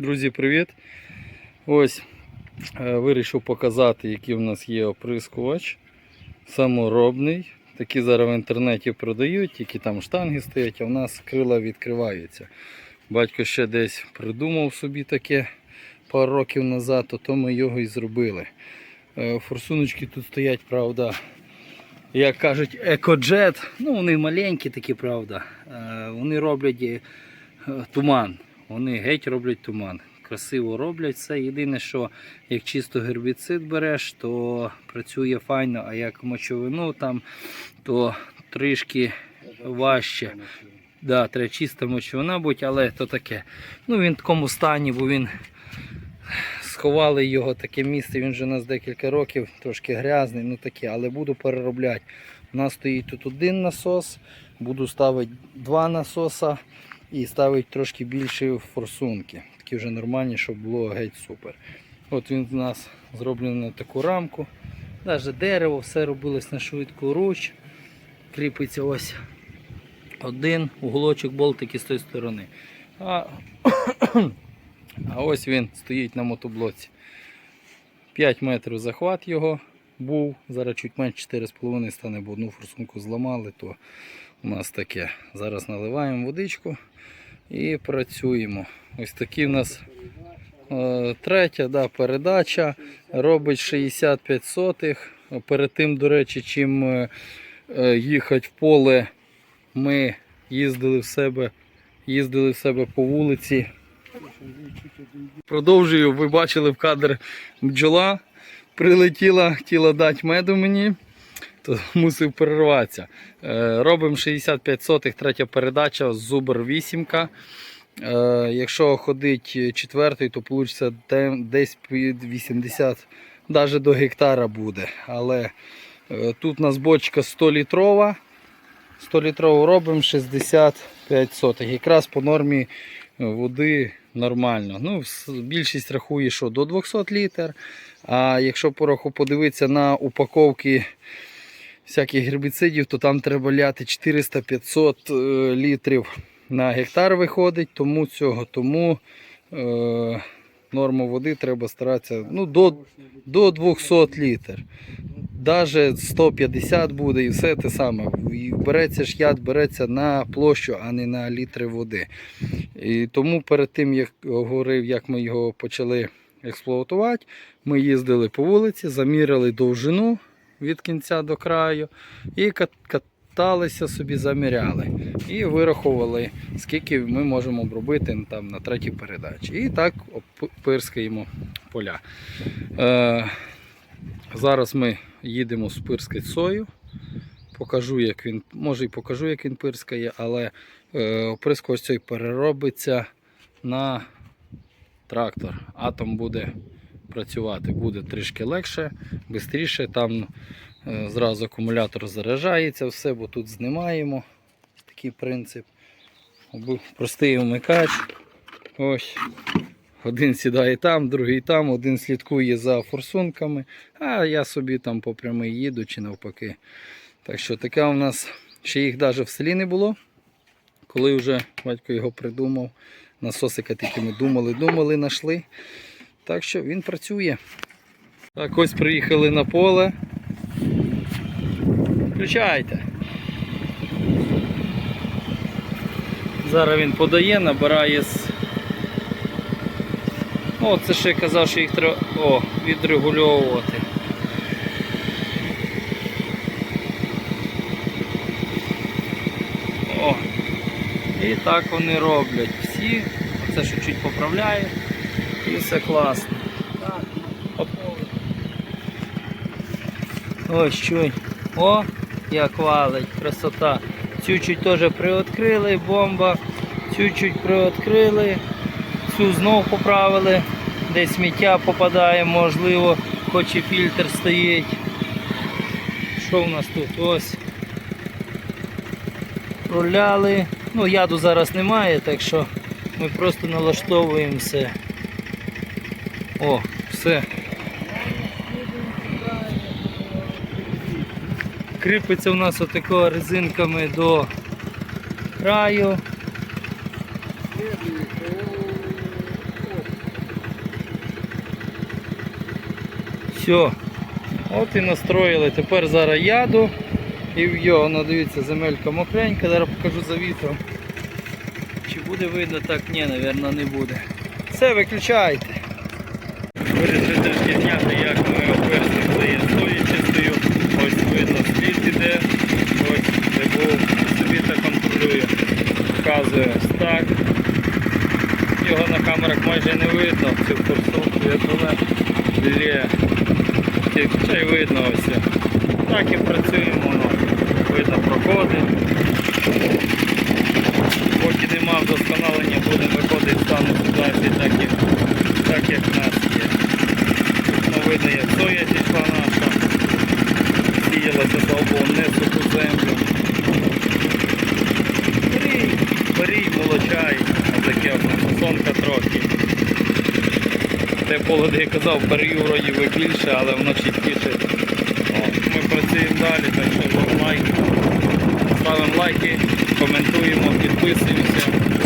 Друзі, привіт! Ось е, вирішив показати, який у нас є оприскувач. Саморобний. Такі зараз в інтернеті продають, тільки там штанги стоять, а в нас крила відкриваються. Батько ще десь придумав собі таке пару років назад, то, то ми його і зробили. Е, Форсуночки тут стоять, правда, як кажуть, екоджет. Ну, вони маленькі такі, правда. Е, Вони роблять туман. Вони геть роблять туман. Красиво роблять все. Єдине, що як чисто гербіцид береш, то працює файно, а як мочовину там, то трішки важче. Да, треба чиста мочовина бути, але то таке. Ну він в такому стані, бо він сховали його таке місце, він вже у нас декілька років, трошки грязний, ну таке, але буду переробляти. У нас стоїть тут один насос, буду ставити два насоса і ставити трошки більше форсунки. Такі вже нормальні, щоб було геть супер. От він у нас зроблений на таку рамку. Навіть дерево, все робилось на швидку руч. Кріпиться ось один уголочок болтики з тої сторони. А, а ось він стоїть на мотоблоці. 5 метрів захват його був. Зараз чуть менше 4,5 стане, бо одну форсунку зламали, то у нас таке. Зараз наливаємо водичку і працюємо. Ось такі в нас е, третя да, передача. Робить 65 сотих. Перед тим, до речі, чим е, е, їхати в поле, ми їздили в себе, їздили в себе по вулиці. Продовжую, ви бачили в кадр бджола. Прилетіла, хотіла дати меду мені, то мусив перерватися. Е, Робимо 65 сотих, третя передача, зубр 8. Е, Якщо ходить четвертий, то вийде десь під 80, навіть до гектара буде. Але е, тут у нас бочка 100 літрова. 100 літрову робимо 65 сотих. Якраз по нормі води нормально. Ну, більшість рахує, що до 200 літр. А якщо пороху подивитися на упаковки всяких гербіцидів, то там треба ляти 400-500 е, літрів на гектар виходить, тому цього, тому е, норму води треба старатися ну, до, до 200 літр. Даже 150 буде і все те саме. Береться ж яд, береться на площу, а не на літри води. І тому перед тим, як говорив, як ми його почали експлуатувати, ми їздили по вулиці, заміряли довжину від кінця до краю і каталися собі, заміряли. І вираховували, скільки ми можемо обробити ну, там, на третій передачі. І так пирскаємо поля. Е, зараз ми їдемо спирскати сою. Покажу, як він, може і покажу, як він пирскає, але е, оприскувач цей переробиться на трактор. Атом буде працювати, буде трішки легше, швидше. Там е, зразу акумулятор заряджається, все, бо тут знімаємо. Такий принцип. Простий вмикач. Ось. Один сідає там, другий там, один слідкує за форсунками, а я собі там по прямій їду чи навпаки. Так що така у нас ще їх навіть в селі не було. Коли вже батько його придумав, насосика тільки ми думали, думали, знайшли. Так що він працює. Так, ось приїхали на поле. Включайте. Зараз він подає, набирає з. О, це ще казав, що їх треба о, відрегульовувати. О. І так вони роблять. Всі. Оце що чуть поправляє. І все класно. Оп. Ось чуй. О, як валить, красота. Цю чуть теж приоткрили, бомба. Цю чуть приоткрили. Цю знов поправили. Десь сміття попадає, можливо, хоч і фільтр стоїть. Що у нас тут? Ось. Проляли. Ну, яду зараз немає, так що ми просто налаштовуємо все. О, все. Кріпиться у нас отако резинками до краю. Все. От і настроїли. Тепер зараз яду. І в його, дивіться, земелька мокренька, зараз покажу за вітром. Чи буде видно так? Ні, мабуть, не буде. Все, виключайте. Вирішили трішки зняти, як ми обверстили сою чистою. Ось видно слід іде. Ось де був собі так контролює. Показує ось так. Його на камерах майже не видно, цю форсунку, я думаю, й видно ось. Так і працюємо, воно видно проходить. Полоди казав, перію вроді би більше, але воно чіткіше. Ми працюємо далі, так що лайк. Ставимо лайки, коментуємо, підписуємося.